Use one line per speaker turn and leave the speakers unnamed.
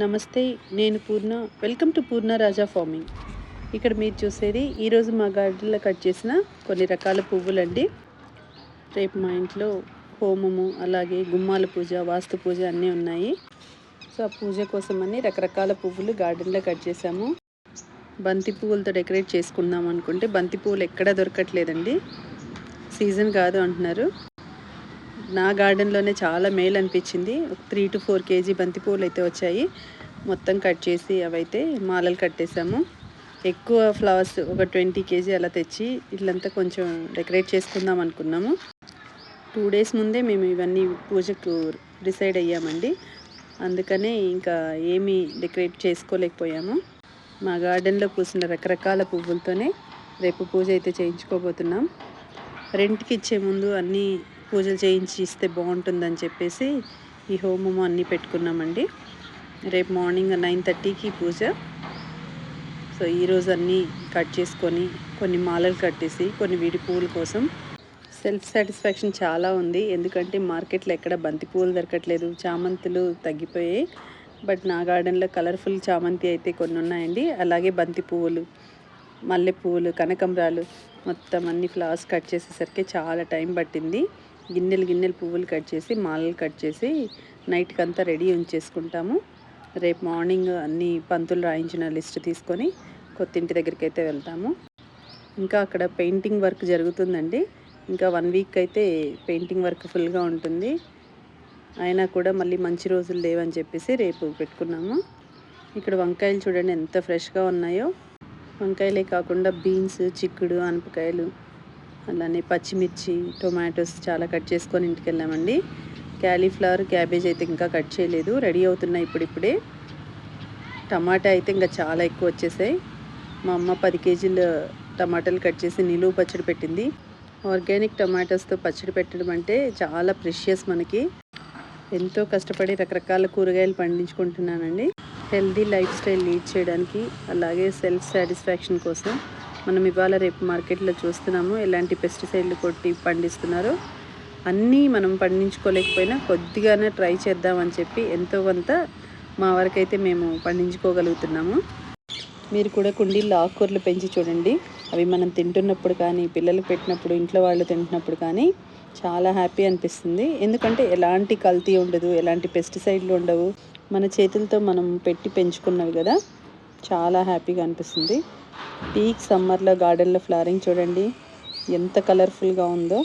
నమస్తే నేను Purna. Welcome to Purna Raja farming ఇక్కడ మీరు చూసేది ఈరోజు మా గార్డెన్లో కట్ చేసిన కొన్ని రకాల పువ్వులండి. రేపు మా ఇంట్లో హోమము అలాగే గుమ్మాల పూజ వాస్తు పూజ అన్నీ ఉన్నాయి. సో ఆ పూజ కోసమని రకరకాల పువ్వులు గార్డెన్లో కట్ చేసాము బంతి పువ్వులతో డెకరేట్ చేసుకుందాం అనుకుంటే బంతి పువ్వులు ఎక్కడా దొరకట్లేదండి. సీజన్ కాదు అంటున్నారు. నా గార్డెన్లోనే చాలా మేలు అనిపించింది. త్రీ టు ఫోర్ కేజీ బంతిపూలు అయితే వచ్చాయి. మొత్తం కట్ చేసి అవైతే మాలలు కట్టేశాము ఎక్కువ ఫ్లవర్స్ ఒక ట్వంటీ కేజీ అలా తెచ్చి ఇల్లంతా కొంచెం డెకరేట్ చేసుకుందాం అనుకున్నాము. టూ డేస్ ముందే మేము ఇవన్నీ పూజకు డిసైడ్ అయ్యామండి. అందుకనే ఇంకా ఏమీ డెకరేట్ చేసుకోలేకపోయాము. మా గార్డెన్లో పూసిన రకరకాల పువ్వులతోనే రేపు పూజ అయితే చేయించుకోబోతున్నాం. రెంట్కి ఇచ్చే ముందు అన్నీ పూజలు చేయించి ఇస్తే బాగుంటుందని చెప్పేసి ఈ హోమము అన్నీ పెట్టుకున్నామండి. రేపు మార్నింగ్ నైన్ థర్టీకి పూజ. సో ఈరోజు అన్నీ కట్ చేసుకొని కొన్ని మాలలు కట్టేసి కొన్ని వీడి పువ్వుల కోసం. సెల్ఫ్ సాటిస్ఫాక్షన్ చాలా ఉంది. ఎందుకంటే మార్కెట్లో ఎక్కడ బంతి పువ్వులు దొరకట్లేదు. చామంతులు తగ్గిపోయాయి. బట్ నా గార్డెన్లో కలర్ఫుల్ చామంతి అయితే కొన్ని ఉన్నాయండి. అలాగే బంతి పువ్వులు మల్లె పువ్వులు కనకంబరాలు మొత్తం అన్ని ఫ్లవర్స్ కట్ చేసేసరికి చాలా టైం పట్టింది. గిన్నెలు గిన్నెలు పువ్వులు కట్ చేసి మాలలు కట్ చేసి నైట్కి అంతా రెడీ ఉంచేసుకుంటాము. రేపు మార్నింగ్ అన్ని పంతులు రాయించిన లిస్ట్ తీసుకొని కొత్తింటి దగ్గరికి అయితే వెళ్తాము. ఇంకా అక్కడ పెయింటింగ్ వర్క్ జరుగుతుందండి. ఇంకా వన్ వీక్ అయితే పెయింటింగ్ వర్క్ ఫుల్గా ఉంటుంది. అయినా కూడా మళ్ళీ మంచి రోజులు లేవని చెప్పేసి రేపు పెట్టుకున్నాము. ఇక్కడ వంకాయలు చూడండి ఎంత ఫ్రెష్గా ఉన్నాయో. వంకాయలే కాకుండా బీన్స్ చిక్కుడు అనపకాయలు అలానే పచ్చిమిర్చి టొమాటోస్ చాలా కట్ చేసుకొని ఇంటికి వెళ్ళామండి. క్యాలీఫ్లవర్ క్యాబేజ్ అయితే ఇంకా కట్ చేయలేదు. రెడీ అవుతున్నాయి ఇప్పుడిప్పుడే. టమాటా అయితే ఇంకా చాలా ఎక్కువ వచ్చేసాయి. మా అమ్మ పది కేజీలు టమాటాలు కట్ చేసి నిలువు పచ్చడి పెట్టింది. ఆర్గానిక్ టమాటోస్తో పచ్చడి పెట్టడం అంటే చాలా ప్రెషియస్ మనకి. ఎంతో కష్టపడి రకరకాల కూరగాయలు పండించుకుంటున్నానండి. హెల్దీ లైఫ్ స్టైల్ లీడ్ చేయడానికి అలాగే సెల్ఫ్ సాటిస్ఫాక్షన్ కోసం మనం ఇవాళ రేపు మార్కెట్లో చూస్తున్నాము ఎలాంటి పెస్టిసైడ్లు కొట్టి పండిస్తున్నారో అన్నీ మనం పండించుకోలేకపోయినా కొద్దిగానే ట్రై చేద్దామని చెప్పి ఎంతో కొంత మా వరకైతే మేము పండించుకోగలుగుతున్నాము. మీరు కూడా కుండీల్లో ఆకుకూరలు పెంచి చూడండి. అవి మనం తింటున్నప్పుడు కానీ పిల్లలు పెట్టినప్పుడు ఇంట్లో వాళ్ళు తింటున్నప్పుడు కానీ చాలా హ్యాపీ అనిపిస్తుంది. ఎందుకంటే ఎలాంటి కల్తీ ఉండదు ఎలాంటి పెస్టిసైడ్లు ఉండవు. మన చేతులతో మనం పెట్టి పెంచుకున్నవి కదా చాలా హ్యాపీగా అనిపిస్తుంది. పీక్ సమ్మర్లో గార్డెన్లో ఫ్లవరింగ్ చూడండి. ఎంత కలర్ఫుల్గా ఉందో.